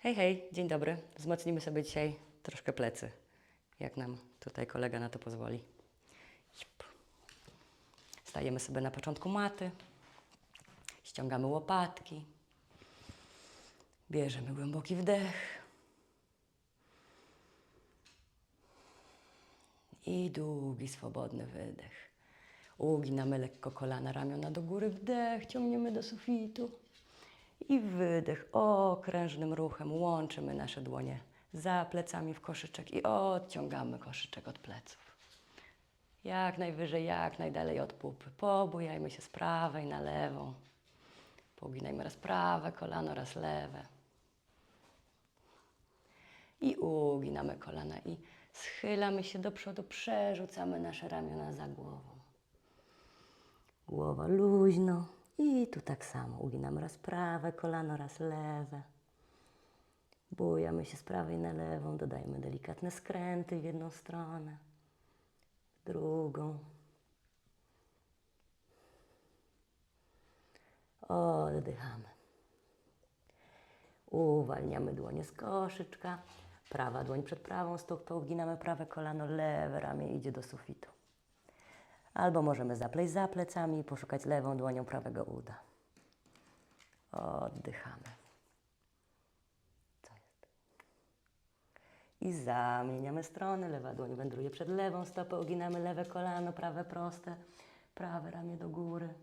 Hej, hej, dzień dobry. Wzmocnimy sobie dzisiaj troszkę plecy, jak nam tutaj kolega na to pozwoli. Stajemy sobie na początku maty, ściągamy łopatki, bierzemy głęboki wdech i długi, swobodny wydech. Uginamy lekko kolana, ramiona do góry, wdech, ciągniemy do sufitu. I wydech okrężnym ruchem łączymy nasze dłonie za plecami w koszyczek i odciągamy koszyczek od pleców. Jak najwyżej, jak najdalej od pupy. Pobujajmy się z prawej na lewą. Poginajmy raz prawe kolano, raz lewe. I uginamy kolana i schylamy się do przodu, przerzucamy nasze ramiona za głową. Głowa luźno. I tu tak samo. Uginamy raz prawe kolano, raz lewe. Bujamy się z prawej na lewą. Dodajemy delikatne skręty w jedną stronę, w drugą. Oddychamy. Uwalniamy dłonie z koszyczka. Prawa dłoń przed prawą stopą. Uginamy prawe kolano, lewe ramię idzie do sufitu. Albo możemy zapleść za plecami i poszukać lewą dłonią prawego uda. Oddychamy. Co jest? I zamieniamy strony. Lewa dłoń wędruje przed lewą stopę. Uginamy lewe kolano, prawe proste. Prawe ramię do góry.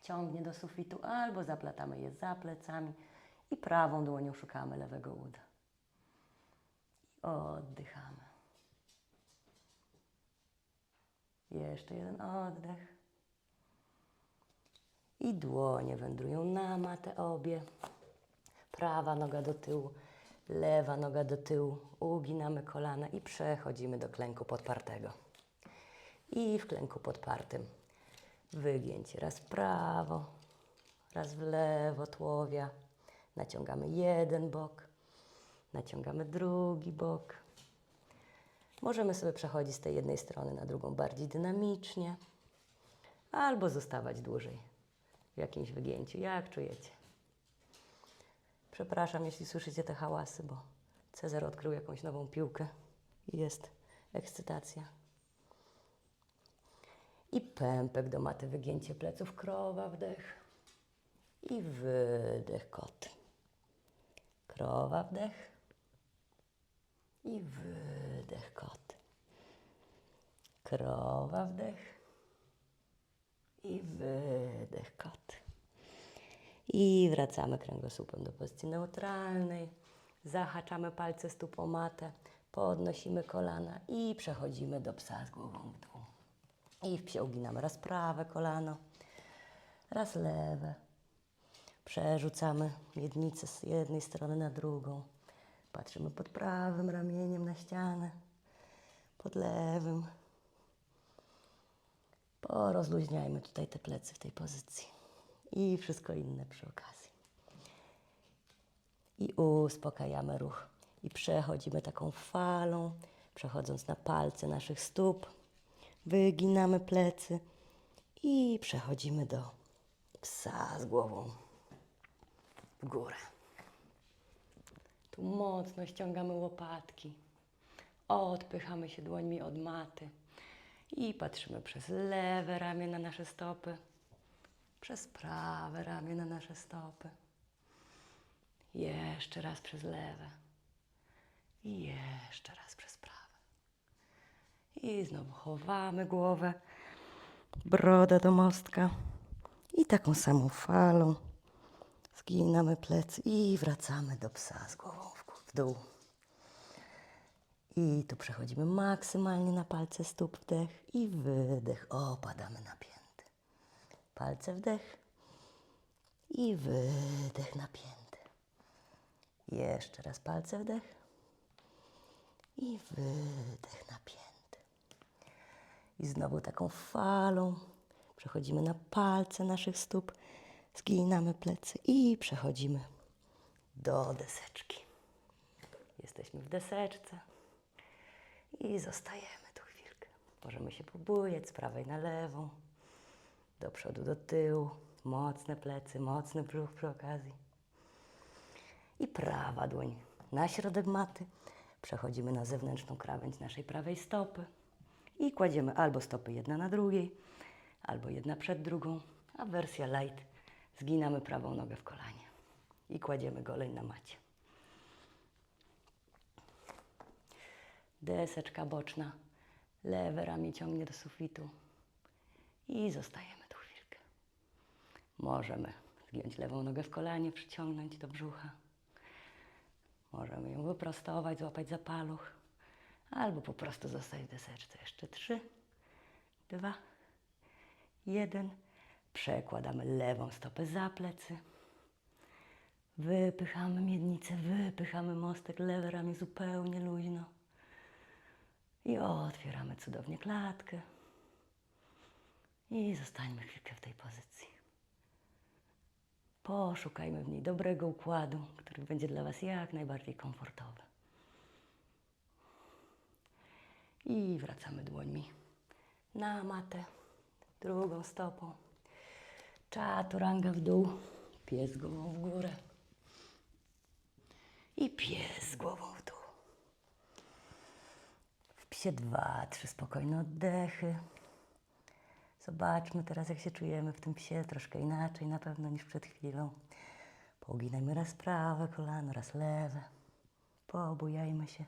Ciągnie do sufitu. Albo zaplatamy je za plecami i prawą dłonią szukamy lewego uda. Oddychamy. Jeszcze jeden oddech. I dłonie wędrują na matę obie. Prawa noga do tyłu, lewa noga do tyłu. Uginamy kolana i przechodzimy do klęku podpartego. I w klęku podpartym wygięcie raz w prawo, raz w lewo tłowia. Naciągamy jeden bok, naciągamy drugi bok. Możemy sobie przechodzić z tej jednej strony na drugą bardziej dynamicznie, albo zostawać dłużej w jakimś wygięciu, jak czujecie. Przepraszam, jeśli słyszycie te hałasy, bo Cezar odkrył jakąś nową piłkę i jest ekscytacja. I pępek do maty, wygięcie pleców, krowa, wdech i wydech, kot. Krowa, wdech i wydech kot. Krowa wdech i wydech kot. I wracamy kręgosłupem do pozycji neutralnej. Zahaczamy palce stóp o matę, podnosimy kolana i przechodzimy do psa z głową w dół. I w psie uginamy raz prawe kolano, raz lewe. Przerzucamy miednicę z jednej strony na drugą. Patrzymy pod prawym ramieniem na ścianę, pod lewym. Porozluźniajmy tutaj te plecy w tej pozycji i wszystko inne przy okazji. I uspokajamy ruch. I przechodzimy taką falą, przechodząc na palce naszych stóp. Wyginamy plecy i przechodzimy do psa z głową w górę. Mocno ściągamy łopatki. Odpychamy się dłońmi od maty. I patrzymy przez lewe ramię na nasze stopy. Przez prawe ramię na nasze stopy. Jeszcze raz przez lewe. I jeszcze raz przez prawe. I znowu chowamy głowę. Broda do mostka. I taką samą falą zginamy plecy i wracamy do psa z głową w dół. I tu przechodzimy maksymalnie na palce stóp, wdech i wydech. Opadamy napięty. Palce wdech i wydech napięty. Jeszcze raz palce wdech i wydech napięty. I znowu taką falą przechodzimy na palce naszych stóp, zginamy plecy i przechodzimy do deseczki. Jesteśmy w deseczce i zostajemy tu chwilkę. Możemy się pobujać z prawej na lewą, do przodu, do tyłu, mocne plecy, mocny brzuch przy okazji. I prawa dłoń na środek maty. Przechodzimy na zewnętrzną krawędź naszej prawej stopy. I kładziemy albo stopy jedna na drugiej, albo jedna przed drugą, a wersja light zginamy prawą nogę w kolanie i kładziemy goleń na macie. Deseczka boczna, lewe ramię ciągnie do sufitu i zostajemy tu chwilkę. Możemy zgiąć lewą nogę w kolanie, przyciągnąć do brzucha. Możemy ją wyprostować, złapać za paluch, albo po prostu zostać w deseczce. Jeszcze trzy, dwa, jeden. Przekładamy lewą stopę za plecy. Wypychamy miednicę, wypychamy mostek, lewe ramię zupełnie luźno. I otwieramy cudownie klatkę. I zostańmy chwilkę w tej pozycji. Poszukajmy w niej dobrego układu, który będzie dla Was jak najbardziej komfortowy. I wracamy dłońmi na matę, drugą stopą. Czaturanga w dół, pies głową w górę. I pies głową w dół. W psie dwa, trzy spokojne oddechy. Zobaczmy teraz, jak się czujemy w tym psie, troszkę inaczej na pewno niż przed chwilą. Pouginajmy raz prawe kolano, raz lewe. Poobujajmy się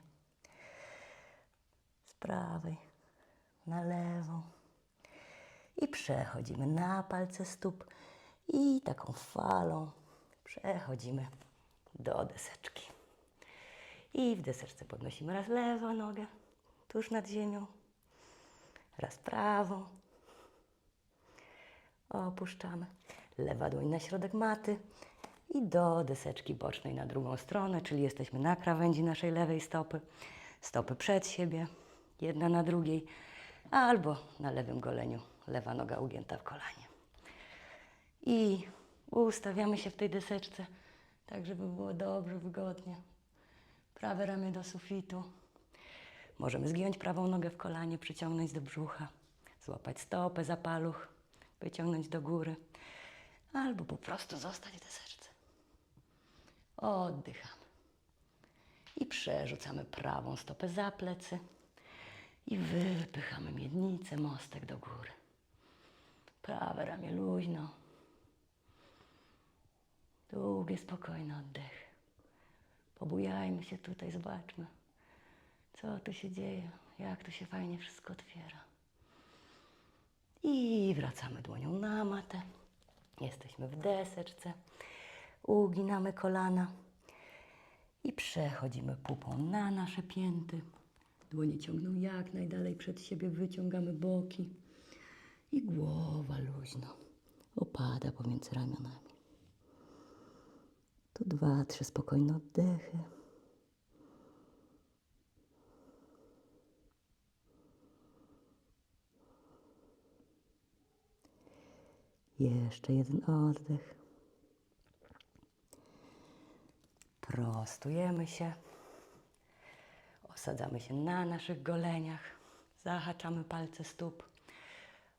z prawej na lewą. I przechodzimy na palce stóp i taką falą przechodzimy do deseczki. I w deseczce podnosimy raz lewą nogę tuż nad ziemią, raz prawą. Opuszczamy. Lewa dłoń na środek maty i do deseczki bocznej na drugą stronę, czyli jesteśmy na krawędzi naszej lewej stopy. Stopy przed siebie, jedna na drugiej, albo na lewym goleniu, lewa noga ugięta w kolanie. I ustawiamy się w tej deseczce, tak żeby było dobrze, wygodnie. Prawe ramię do sufitu. Możemy zgiąć prawą nogę w kolanie, przyciągnąć do brzucha, złapać stopę za paluch, wyciągnąć do góry, albo po prostu zostać w deseczce. Oddychamy. I przerzucamy prawą stopę za plecy i wypychamy miednicę, mostek do góry. Prawe ramię luźno. Długie, spokojne oddechy. Pobujajmy się tutaj, zobaczmy, co tu się dzieje, jak tu się fajnie wszystko otwiera. I wracamy dłonią na matę. Jesteśmy w deseczce. Uginamy kolana i przechodzimy pupą na nasze pięty. Dłonie ciągną jak najdalej przed siebie, wyciągamy boki i głowa luźno opada pomiędzy ramionami. Tu dwa, trzy spokojne oddechy. Jeszcze jeden oddech. Prostujemy się. Osadzamy się na naszych goleniach. Zahaczamy palce stóp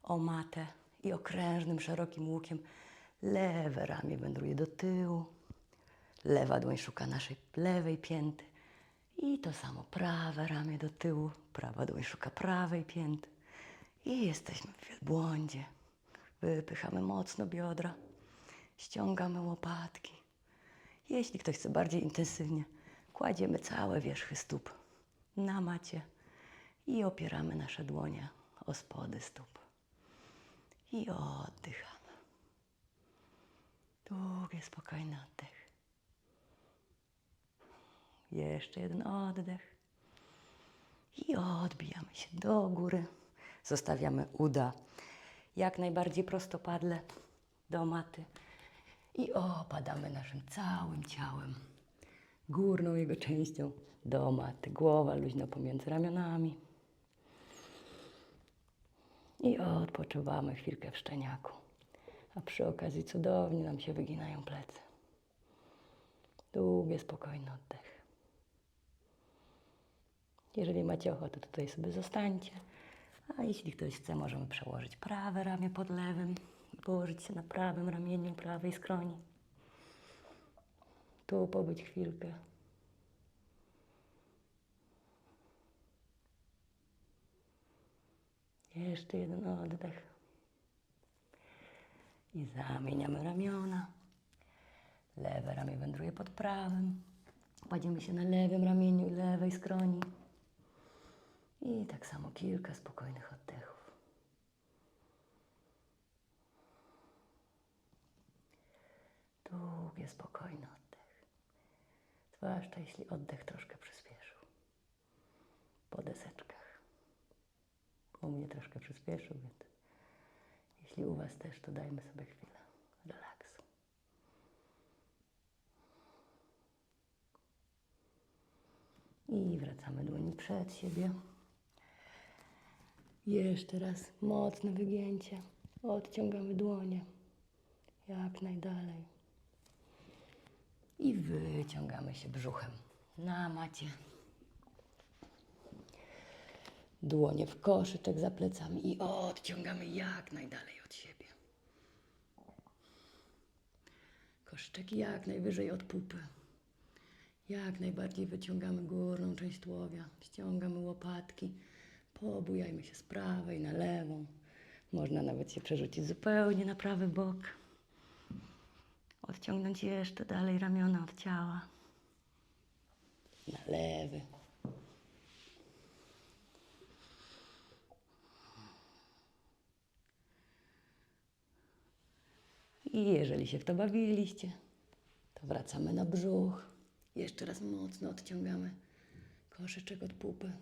o matę i okrężnym, szerokim łukiem lewe ramię wędruje do tyłu. Lewa dłoń szuka naszej lewej pięty. I to samo prawe ramię do tyłu. Prawa dłoń szuka prawej pięty. I jesteśmy w wielbłądzie. Wypychamy mocno biodra. Ściągamy łopatki. Jeśli ktoś chce bardziej intensywnie, kładziemy całe wierzchy stóp na macie i opieramy nasze dłonie o spody stóp. I oddychamy. Długie, spokojny oddech. Jeszcze jeden oddech. I odbijamy się do góry. Zostawiamy uda jak najbardziej prostopadle do maty. I opadamy naszym całym ciałem, górną jego częścią do maty. Głowa luźno pomiędzy ramionami. I odpoczywamy chwilkę w szczeniaku. A przy okazji cudownie nam się wyginają plecy. Długie, spokojny oddech. Jeżeli macie ochotę, to tutaj sobie zostańcie. A jeśli ktoś chce, możemy przełożyć prawe ramię pod lewym i położyć się na prawym ramieniu prawej skroni. Tu pobyć chwilkę. Jeszcze jeden oddech. I zamieniamy ramiona. Lewe ramię wędruje pod prawym. Kładziemy się na lewym ramieniu i lewej skroni. I tak samo kilka spokojnych oddechów. Długie, spokojny oddech. Zwłaszcza jeśli oddech troszkę przyspieszył. Po deseczkach. U mnie troszkę przyspieszył, więc jeśli u Was też, to dajmy sobie chwilę relaksu. I wracamy dłoni przed siebie. Jeszcze raz mocne wygięcie. Odciągamy dłonie jak najdalej. I wyciągamy się brzuchem na macie. Dłonie w koszyczek za plecami i odciągamy jak najdalej od siebie. Koszyczek jak najwyżej od pupy. Jak najbardziej wyciągamy górną część tułowia, ściągamy łopatki, pobujajmy się z prawej na lewą. Można nawet się przerzucić zupełnie na prawy bok. Odciągnąć jeszcze dalej ramiona od ciała. Na lewy. I jeżeli się w to bawiliście, to wracamy na brzuch. Jeszcze raz mocno odciągamy koszyczek od pupy.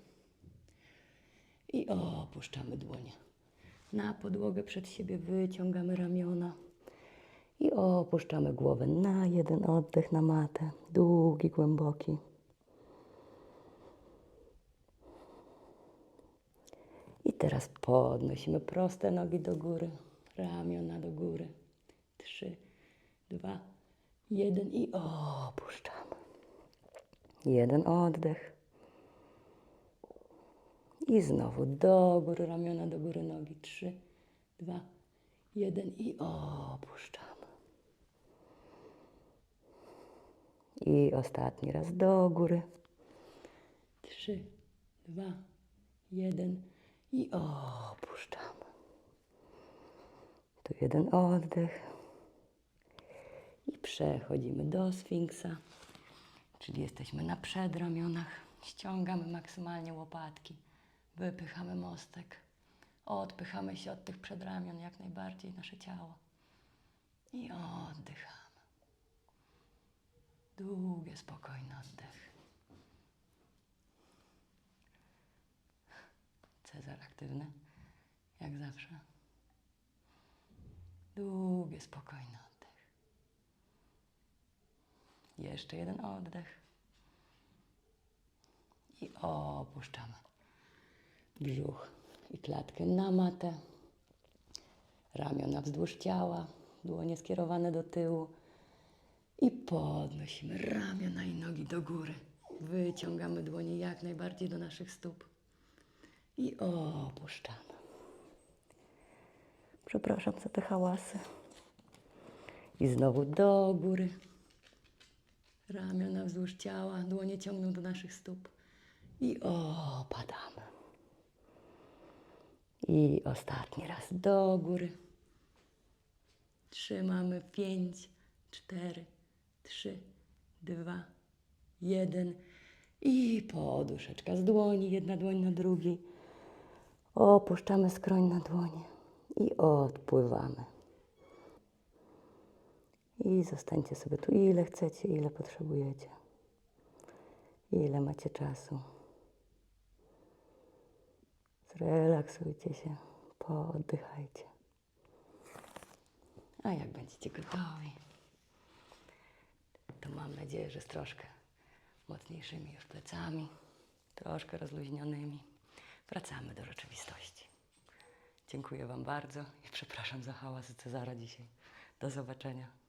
I opuszczamy dłonie. Na podłogę przed siebie wyciągamy ramiona. I opuszczamy głowę na jeden oddech na matę. Długi, głęboki. I teraz podnosimy proste nogi do góry, ramiona do góry. Trzy, dwa, jeden i opuszczamy. Jeden oddech. I znowu do góry, ramiona do góry, nogi. Trzy, dwa, jeden i opuszczamy. I ostatni raz do góry. Trzy, dwa, jeden i opuszczamy. Tu jeden oddech. Przechodzimy do sfinksa, czyli jesteśmy na przedramionach. Ściągamy maksymalnie łopatki, wypychamy mostek, odpychamy się od tych przedramion jak najbardziej nasze ciało i oddychamy. Długie, spokojny oddech. Cezar aktywny, jak zawsze. Długie, spokojny oddech. Jeszcze jeden oddech. I opuszczamy brzuch i klatkę na matę. Ramiona wzdłuż ciała, dłonie skierowane do tyłu. I podnosimy ramiona i nogi do góry. Wyciągamy dłonie jak najbardziej do naszych stóp. I opuszczamy. Przepraszam za te hałasy. I znowu do góry. Ramiona wzdłuż ciała, dłonie ciągną do naszych stóp. I opadamy. I ostatni raz do góry. Trzymamy pięć, cztery, trzy, dwa, jeden. I poduszeczka z dłoni, jedna dłoń na drugiej. Opuszczamy skroń na dłonie i odpływamy. I zostańcie sobie tu ile chcecie, ile potrzebujecie. Ile macie czasu. Zrelaksujcie się, pooddychajcie. A jak będziecie gotowi, to mam nadzieję, że z troszkę mocniejszymi już plecami, troszkę rozluźnionymi, wracamy do rzeczywistości. Dziękuję Wam bardzo i przepraszam za hałas Cezara dzisiaj. Do zobaczenia.